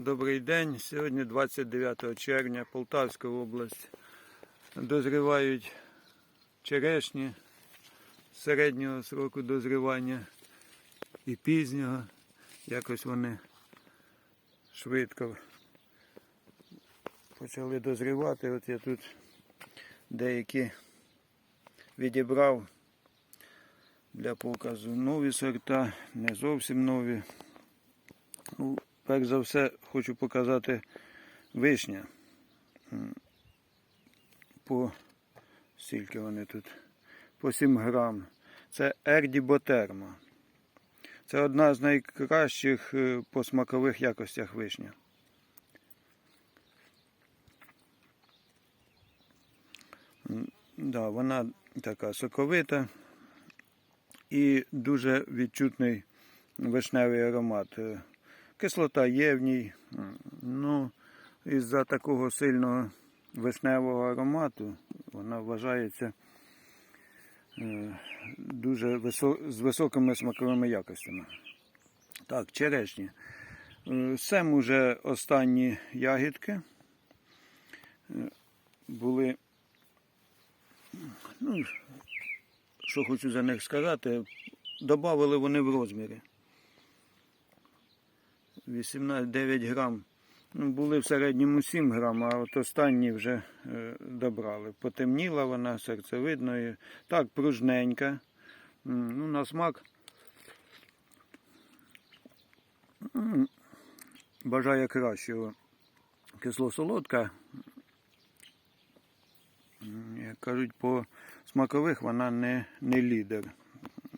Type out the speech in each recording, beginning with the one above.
Добрий день. Сьогодні 29 червня, Полтавська область. Дозрівають черешні середнього сроку дозрівання і пізнього. Якось вони швидко почали дозрівати. От я тут деякі відібрав для показу нові сорта, не зовсім нові. Ну, перш за все хочу показати вишня. По скільки вони тут? По 7 грам. Це Ерді Ботерма. Це одна з найкращих е, по смакових якостях вишня. Да, вона така соковита і дуже відчутний вишневий аромат. Кислота є в ній. Ну, із-за такого сильного вишневого аромату вона вважається е, дуже висо- з високими смаковими якостями. Так, черешні. Е, Сем уже останні ягідки. Е, Були. Ну, що хочу за них сказати, додали вони в розмірі. 18-9 грам. Ну, були в середньому 7 грам, а от останні вже е, добрали. Потемніла вона, серцевидною. Так, пружненька. Ну, на смак. Бажає кращого. Кисло-солодка. Як кажуть, по смакових вона не, не лідер.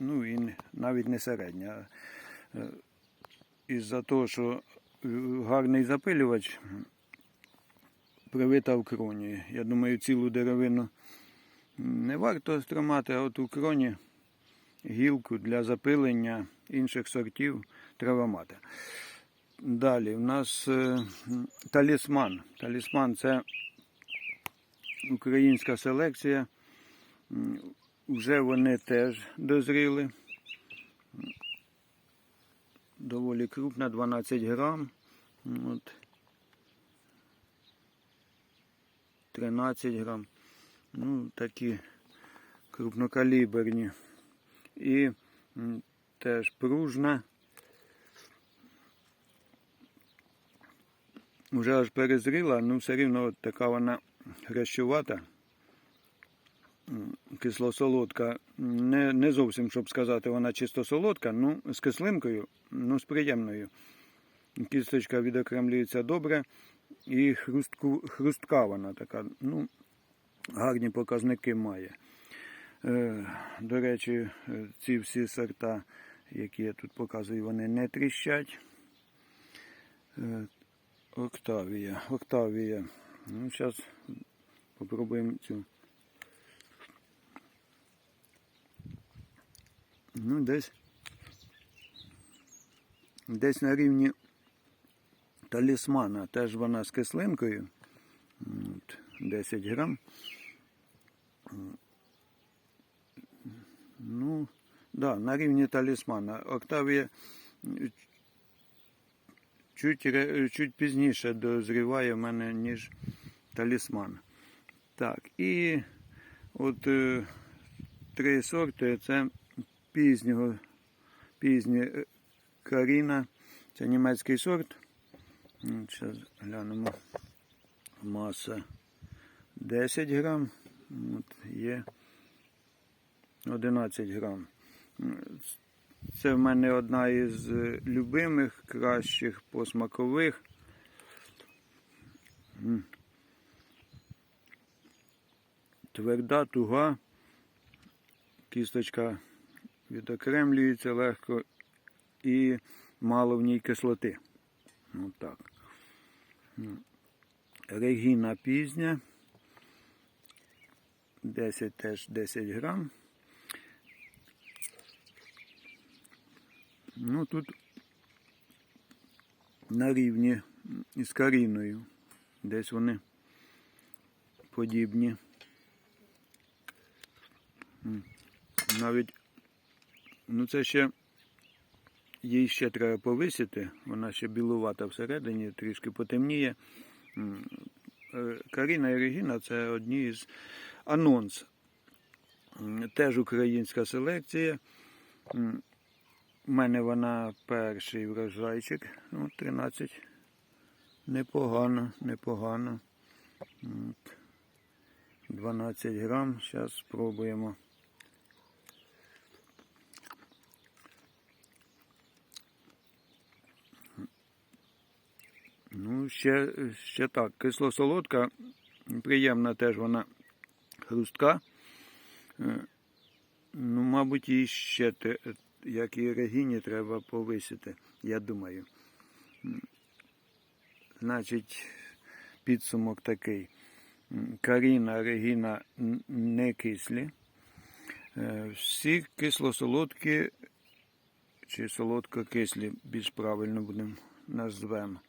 Ну і навіть не середня. Із-за того, що е, гарний запилювач привита в кроні. Я думаю, цілу деревину не варто тримати, а от у кроні гілку для запилення інших сортів треба мати. Далі в нас е, талісман. Талісман це українська селекція. Вже вони теж дозріли доволі крупна, 12 грам. От. 13 грам. Ну, такі крупнокаліберні. І теж пружна. Вже аж перезріла, ну все рівно от така вона хрящувата. Кисло-солодка. Не, не зовсім, щоб сказати, вона чисто солодка, ну, з кислинкою, ну, з приємною. Кісточка відокремлюється добре і хрустку, хрустка вона така. Ну, гарні показники має. Е, до речі, е, ці всі сорта, які я тут показую, вони не тріщать. Е, Октавія. Октавія. Ну, зараз попробуємо цю. Ну, десь. Десь на рівні талісмана. Теж вона з кислинкою. 10 грам. Ну, да, на рівні талісмана. Октавія чуть, чуть пізніше дозріває в мене, ніж талісман. Так, і от е, три сорти це пізнього, пізнє е, Каріна. Це німецький сорт. Зараз глянемо. Маса 10 грам. От є 11 грам. Це в мене одна із е, любимих, кращих посмакових. Тверда, туга. Кісточка відокремлюється легко і мало в ній кислоти. От так. Регіна пізня. 10 теж 10 грам. Ну тут на рівні із каріною. Десь вони подібні. Навіть, ну це ще їй ще треба повисити, вона ще білувата всередині, трішки потемніє. Е, Каріна і Регіна це одні з анонс. Теж українська селекція. У мене вона перший врожайчик, ну, 13. Непогано, непогано. 12 грам. Зараз спробуємо. Ну, ще, ще так. Кисло-солодка, приємна теж вона хрустка. Е, Ну, мабуть, їй ще, як і Регіні, треба повисити, я думаю. Значить, підсумок такий. Каріна, Регіна не кислі. Е, Всі кисло-солодкі чи солодко-кислі, більш правильно будемо назвемо.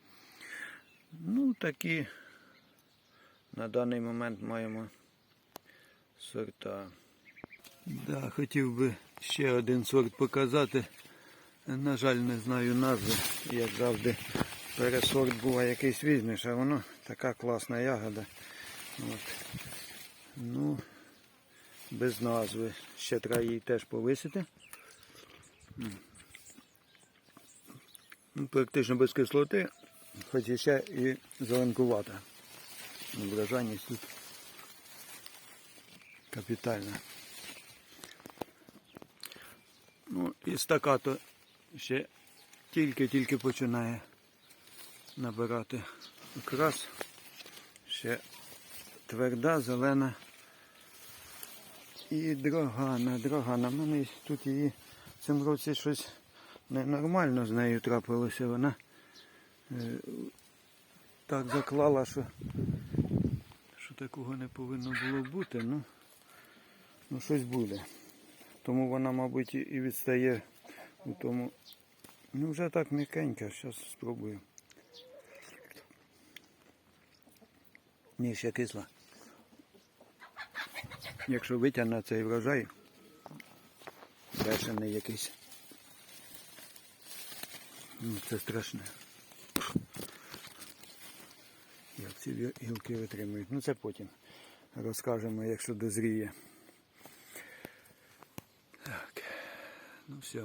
Такі на даний момент маємо сорта. Да, хотів би ще один сорт показати. На жаль, не знаю назви, як завжди. Пересорт буває якийсь візьмеш, а воно така класна ягода. От. Ну, без назви. Ще треба її теж повисити. Ну, практично без кислоти, хоч ще і зеленкувата. Ну, тут капітальна. Ну, і стакато ще тільки-тільки починає набирати окрас. Ще тверда, зелена і дрогана, дрогана. У мене тут її в цьому році щось ненормально з нею трапилося. Вона так заклала, що, що такого не повинно було бути. Ну, ну щось буде. Тому вона, мабуть, і- і відстає у тому. Ну, вже так м'якенька, зараз спробую. Ні, ще кисла. Якщо витягне цей врожай, бешений якийсь. Ну, це страшне. Як ці гілки витримують. Ну це потім розкажемо, якщо дозріє. Так, ну все.